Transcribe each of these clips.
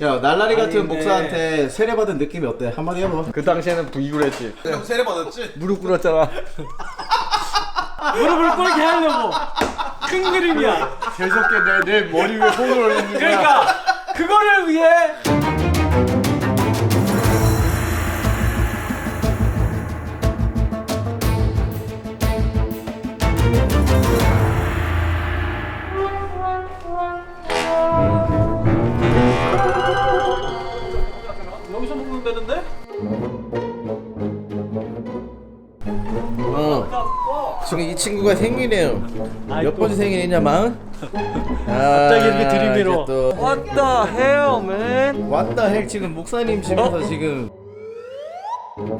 야 날라리 같은 아닌데. 목사한테 세례받은 느낌이 어때? 한마디 해봐 그 당시에는 부익을 했지. 형 세례 받았지? 무릎 꿇었잖아. 무릎을 꿇게 하려고 큰 그림이야 계속해 내, 내 머리 위에 손을 올리는 거야. 그러니까 그거를 위해 지금 이 친구가 생일이에요 몇 또. 번째 생일이냐 마흔? 갑자기 이렇게 들이밀어. What the hell, man? 왔다 헬 지금 목사님 집에서 어? 지금 어?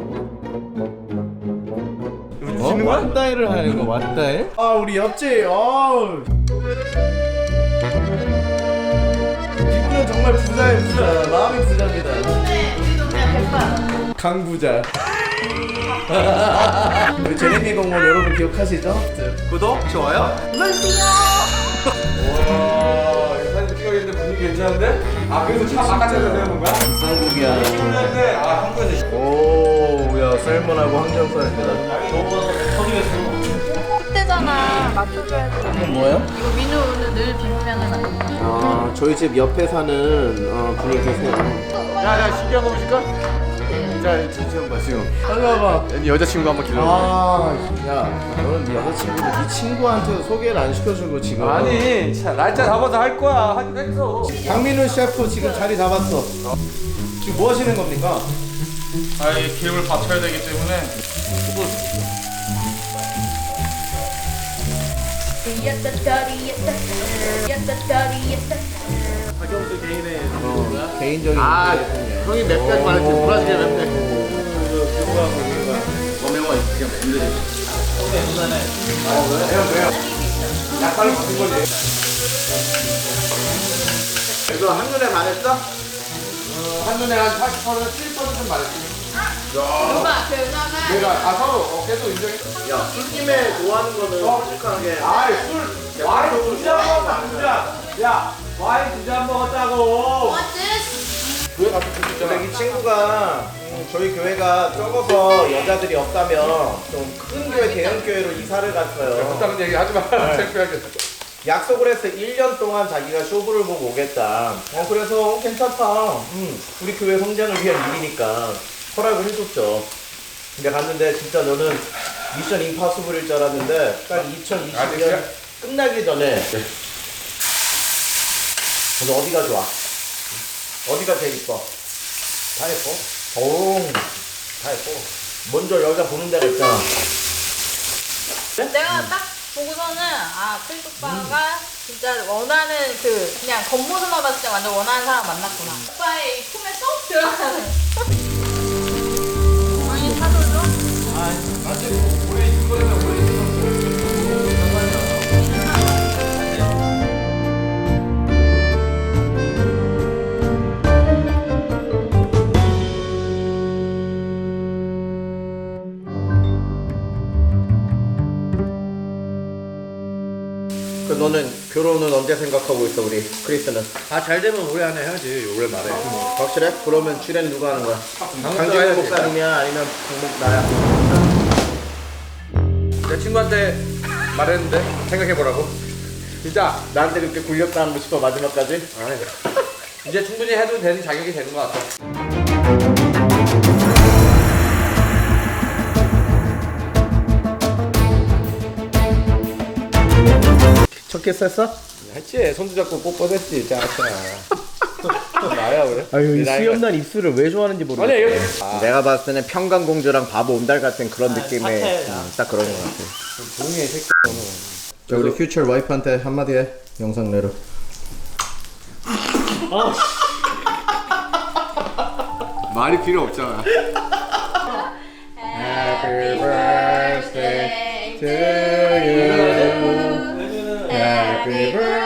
지는 거야? 왔다이를 하는 거 왔다이? 아 우리 옆집 어우 이분은 정말 부자예요 부자 마음이 부자입니다 강부자 우리 제레미 공원 여러분 기억하시죠? 구독, 좋아요. 와, 이거 사진 찍어야겠는데 분위기 괜찮은데? 아, 그래서 차 바깥에서 내는 거야? 쌍국이야 찍는데, 아, 한국에서. 오야 쌀몬하고 항정살입니다 그때잖아 맞춰줘야 돼 이건 뭐예요? 이거 민우는 늘안 돼. 아 저희 집 옆에 사는 어, 분이 계세요 야, 야, 신기한 거 보실까? 자, 지금 봐, 지금. 빨리 와봐 여자친구 한번 기다려. 아, 야, 너는 네 여자친구도 네 친구한테 소개를 안 시켜주고 지금. 아니, 자, 날짜 잡아서 할 거야. 하기로 했어. 박민우 셰프 지금 자리 잡았어. 지금 뭐 하시는 겁니까? 아이 기름을 받쳐야 되기 때문에 어, 개인적인 아, 문제군요. 형이 몇 가지 말했지. 브라질에 몇 개. 약발을 받은 거지. 그래서 한눈에 말했어? 어, 한눈에 한 80%, 70% 말했지. 누가 그러면 내가 아 서로 어, 계속 인정했어. 야, 술김에 좋아하는 거는 솔직하게. 아이 술두 잔. 야 와인 두 잔 먹었다고. 교회 가서 좀 근데 이 친구가 음, 저희 교회가 적어서 여자들이 없다면 좀 큰 교회, 대형 교회로 이사를 갔어요. 그딴 얘기 하지 마. 창피하게. 약속을 했어. 1년 동안 자기가 쇼부를 보고 오겠다. 어, 그래서 어, 괜찮다. 음, 우리 교회 성장을 위한 일이니까 허락을 해줬죠. 근데 갔는데 진짜 너는 미션 임파서블일 줄 알았는데 딱 2020년 아직이야? 끝나기 전에 너 어디가 좋아? 어디가 제일 이뻐? 다 예뻐? 오, 다 예뻐. 먼저 여자 보는 데가 있잖아. 내가 딱 보고서는 아 크리스 오빠가 진짜 원하는 그 그냥 겉모습만 봤을 때 완전 원하는 사람 만났구나 오빠의 이 품에 쏙 들어가는 언제 생각하고 있어 우리 크리스는? 아 잘 되면 올해 안에 해야지. 올해 말에. 확실해? 그러면 출연 누가 하는 거야? 강진호 목사님이야 아니면 강목 나야? 내 친구한테 말했는데 생각해 보라고. 진짜 나한테 그렇게 굴렸다는 거 싶어 마지막까지? 아니. 이제 충분히 해도 되는 자격이 되는 것 같아. 첫 키스 했어? 했지. 손도 잡고 뽀뽀했지. 진짜 알았잖아. 나야 그래. 아유 이내 나이가- 수염난 입술을 왜 좋아하는지 아니 모르겠어 이거 아, 내가 봤을 때는 평강공주랑 바보 온달 같은 그런 느낌의 사태야. 음, 딱 그런 거 같아 해 새끼. 자 우리 퓨처 와이프한테 한마디 해 영상 내로 말이 필요 없잖아. Happy birthday to you Happy birthday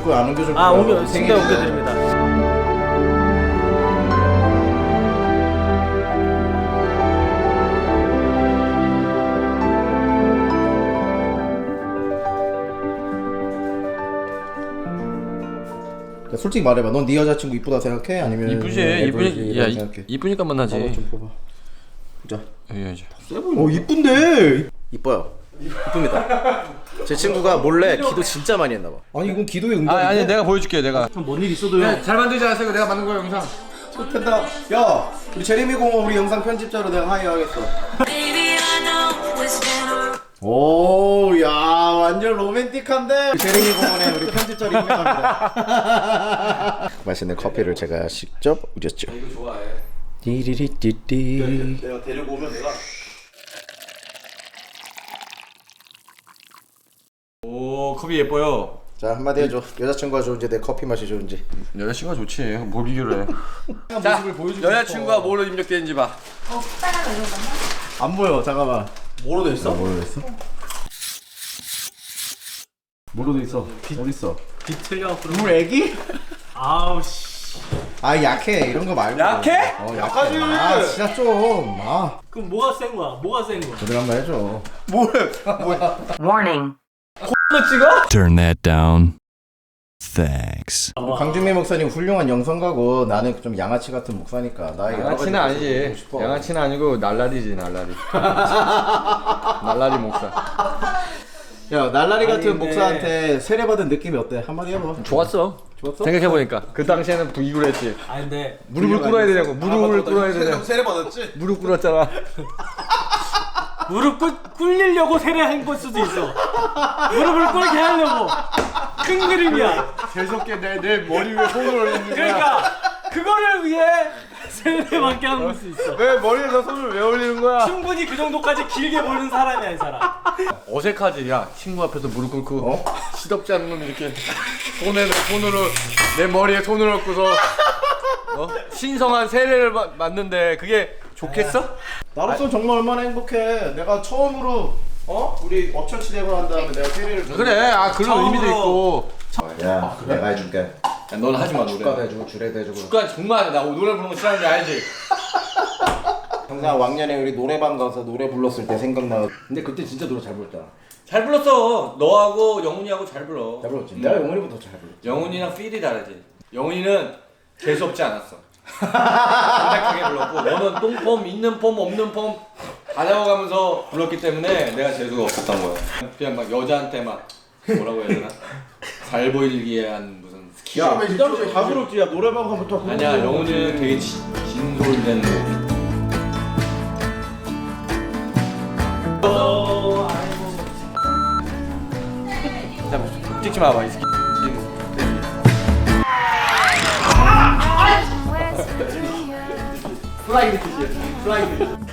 옮겨줄 거야 안 옮겨줄 거야 아 옮겨 생일인데. 옮겨드립니다. 야, 솔직히 말해봐. 넌 네 여자친구 이쁘다 생각해? 아니면 이쁘지. 에버리지라고 이쁘니 야 이, 생각해? 이쁘니까 만나지. 한번 좀 뽑아 보자. 해야지 어 이쁜데! 이뻐요. 이쁩니다 제 친구가 몰래 기도 진짜 많이 했나 봐. 아니 이건 기도의 아 응답인데? 아니 내가 보여줄게 내가. 뭔일 있어도요. 잘 만들지 않았어요. 내가 만든 거 영상. 좋겠다. 야 우리 제리미 공원 우리 영상 편집자로 내가 하이하겠어. 오야 완전 로맨틱한데? 제리미 공원에 우리 편집자로 임명합니다. 맛있는 커피를 제가 직접 우렸죠. 이거 좋아해. 띠리리띠띠. 내가 데리고 오면 내가 오 컵이 예뻐요 자 한마디 해줘 여자친구가 좋은지 내 커피 맛이 좋은지 여자친구가 좋지 뭘 비교를 해 자, 여자친구가 뭐로 입력되는지 봐안 보여 잠깐만 뭐로 돼 있어? 뭐로 됐어? 뭐로 돼 있어? 어디 있어? 비틀려. 물 애기? 아우 씨. 아 약해 이런 거 말고 약해? 어 약하지 아 진짜 좀아 그럼 뭐가 센 거야? 뭐가 센 거야? 제대로 한번 해줘 Warning. Turn that down. Thanks. 강준미 목사님 훌륭한 영성가고 나는 좀 양아치 같은 목사니까 나에게 양아치는 아니지. 싶어. 양아치는 아니고 날라리지 날라리. 날라리 목사. 야 날라리 같은 목사한테 세례받은 느낌이 어때? 한마디 해봐. 좋았어. 좋았어? 생각해 보니까. 그 당시에는 부익을 했지. 아 근데 무릎을 꿇어야 되냐고. 무릎을 꿇어야 되냐고. 세례 받았지? 무릎 꿇었잖아 무릎 꿇, 꿇리려고 세례한 걸 수도 있어. 무릎을 꿇게 하려고. 큰 그림이야. 계속해 내, 내 머리 위에 손을 올리는 그러니까 그거를 위해 세례받게 한 걸 수 있어. 왜 머리에서 손을 왜 올리는 거야 충분히 그 정도까지 길게 보는 사람이야 이 사람. 어색하지 야 친구 앞에서 무릎 꿇고 어? 시덥지 않은 놈이 이렇게 손에 손으로 내 머리에 손을 얹고서 어? 신성한 세례를 받- 맞는데 그게 좋겠어? 나로서 정말 얼마나 행복해. 내가 처음으로 어? 우리 어천치 대고 한 다음에 내가 세례를 주 그래. 아 그런 처음으로- 의미도 있고. 야 내가 해줄게. 야, 넌 하지 마 노래. 해주고 주례도 해주고. 축가 정말 나 노래 부르는 거 싫어하는 게 알지? 항상 왕년에 우리 노래방 가서 노래 불렀을 때 생각나 근데 그때 진짜 노래 잘 불렀잖아 잘 불렀어. 너하고 영훈이하고 잘 불러. 잘 불렀지. 내가 영원이보다 잘 불렀지. 영훈이랑 필이 다르지. 영훈이는 재수 없지 않았어 담백하게 불렀고 너는 똥폼 있는 폼 없는 폼다 잡아가면서 불렀기 때문에 내가 재수가 없었던 거야. 그냥 막 여자한테 막 뭐라고 해야 되나? 잘 보이기 위한 무슨 스킬 야 진짜 다 불렀지. 야 노래방 가면 다. 아니야 영훈이는 되게 지, 진솔된 자, 찍지 마봐 이 새끼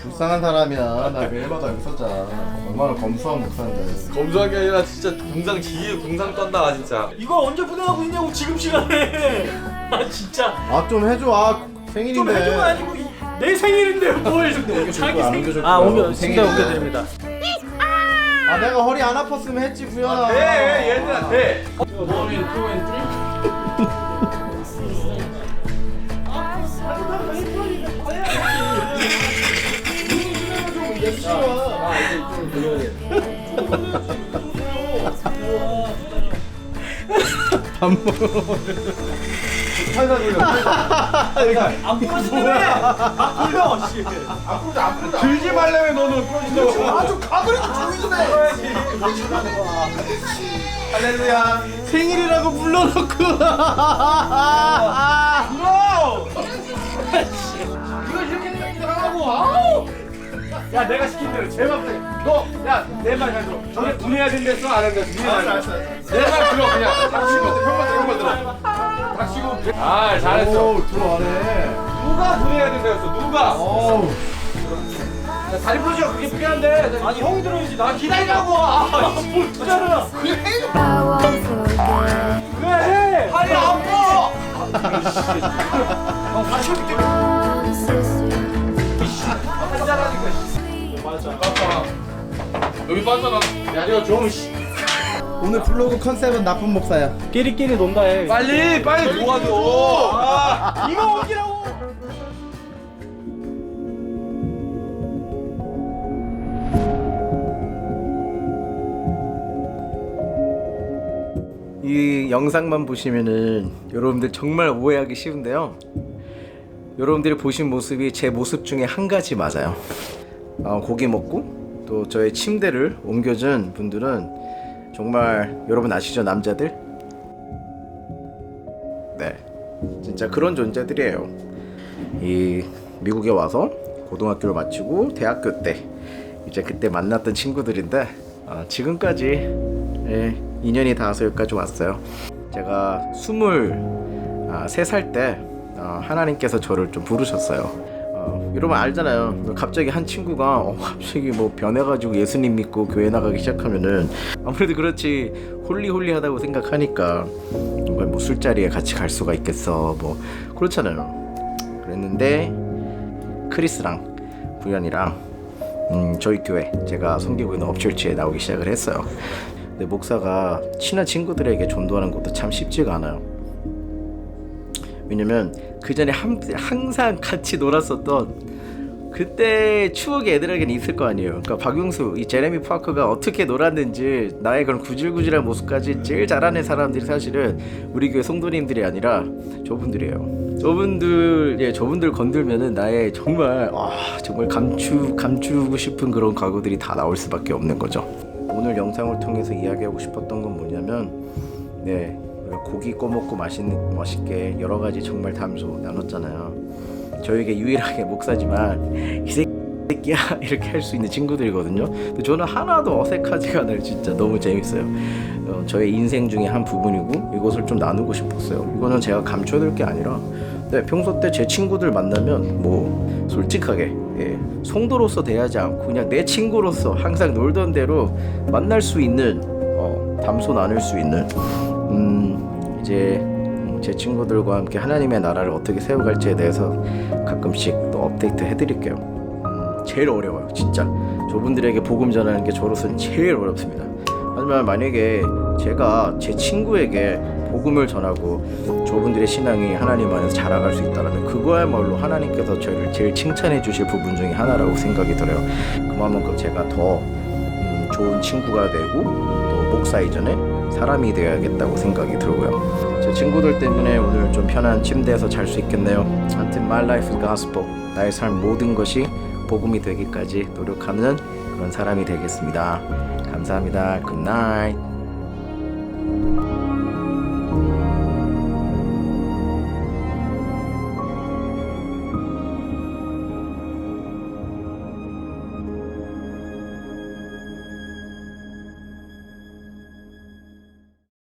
불쌍한 사람이야 나 매일마다 여기 있었잖아 얼마나 검소한 목사인데 검소한 게 아니라 진짜 공상 지휘 공상 떤다 진짜 이거 언제 분해하고 있냐고 지금 시간에. 아 진짜 아 좀 해줘 아좀 생일인데 해줘가 아니고 이- 내 생일인데 뭘 자기 안 생일. 옮겨줄 아 거야. 옮겨 침대 생일인데. 옮겨드립니다. 아 내가 허리 안 아팠으면 했지 구현아 돼 얘들아 돼 안 부러지네. 안 풀려 씨. 들지 말라며 너는 아주 가버리고 조용히 좀 해. 할렐루야 생일이라고 불러놓고 야 내가 시킨 대로 제발 너야내 말잘 들어. 저게 분해야 된댔어 안 된댔어? 네말 내말 들어 그냥. 닥치고 형만 형만 들어. 닥치고. 아 잘했어. 오 들어와네. 누가 분해야 된다였어? 누가? 어우. 야, 다리 부러지가 그게 필요한데. 아니 형이 들어야지. 나 기다리라고. 뭘 기다려. 그래? 그래 해. 다리 아파. 맞아. 여기 빠져나 야 이거 좀 씨. 오늘 블로그 컨셉은 나쁜 목사야. 끼리끼리 논다 해. 빨리 빨리 도와줘. 아, 이거 어디라고? 이 영상만 보시면은 여러분들 정말 오해하기 쉬운데요. 여러분들이 보신 모습이 제 모습 중에 한 가지 맞아요. 어, 고기 먹고 또 저의 침대를 옮겨준 분들은 정말 여러분 아시죠 남자들? 네, 진짜 그런 존재들이에요. 이 미국에 와서 고등학교를 마치고 대학교 때 이제 그때 만났던 친구들인데 어, 지금까지 예, 인연이 닿아서 여기까지 왔어요. 제가 스물 아, 세살 때 어, 하나님께서 저를 좀 부르셨어요. 어, 여러분 알잖아요. 갑자기 한 친구가 어, 갑자기 뭐 변해가지고 예수님 믿고 교회 나가기 시작하면은 아무래도 그렇지 홀리홀리하다고 생각하니까 뭐 술자리에 같이 갈 수가 있겠어 뭐 그렇잖아요. 그랬는데 크리스랑 부연이랑 음, 저희 교회 제가 섬기고 있는 업체에 나오기 시작을 했어요. 근데 목사가 친한 친구들에게 전도하는 것도 참 쉽지가 않아요. 왜냐면 그 전에 항상 같이 놀았었던 그때 추억이 애들에게는 있을 거 아니에요. 그러니까 박용수, 이 제레미 파커가 어떻게 놀았는지 나의 그런 구질구질한 모습까지 제일 잘 아는 사람들이 사실은 우리 교회 성도님들이 아니라 저분들이에요. 저분들, 예, 저분들 건들면은 나의 정말 아, 정말 감추 감추고 싶은 그런 과거들이 다 나올 수밖에 없는 거죠. 오늘 영상을 통해서 이야기하고 싶었던 건 뭐냐면, 네, 고기 꺼먹고 맛있는 맛있게 여러 가지 정말 담소 나눴잖아요. 저에게 유일하게 목사지만 이 새끼야 이렇게 할 수 있는 친구들이거든요. 저는 하나도 어색하지가 않아요. 진짜 너무 재밌어요. 어, 저의 인생 중에 한 부분이고 이것을 좀 나누고 싶었어요. 이거는 제가 감춰둘 게 아니라 네, 평소 때 제 친구들 만나면 뭐 솔직하게 예, 성도로서 대하지 않고 그냥 내 친구로서 항상 놀던 대로 만날 수 있는 어, 담소 나눌 수 있는 음, 이제 음, 제 친구들과 함께 하나님의 나라를 어떻게 세워갈지에 대해서 가끔씩 또 업데이트 해드릴게요. 음, 제일 어려워요, 진짜. 저분들에게 복음 전하는 게 저로서는 제일 어렵습니다. 하지만 만약에 제가 제 친구에게 복음을 전하고 저분들의 신앙이 하나님 안에서 자라갈 수 있다면 그거야말로 하나님께서 저를 제일 칭찬해 주실 부분 중에 하나라고 생각이 들어요. 그만큼 제가 더 음, 좋은 친구가 되고 또 목사 이전에 사람이 되어야겠다고 생각이 들고요. 제 친구들 때문에 오늘 좀 편한 침대에서 잘 수 있겠네요. 아무튼 my life is gospel. 나의 삶 모든 것이 복음이 되기까지 노력하는 그런 사람이 되겠습니다. 감사합니다. Good night.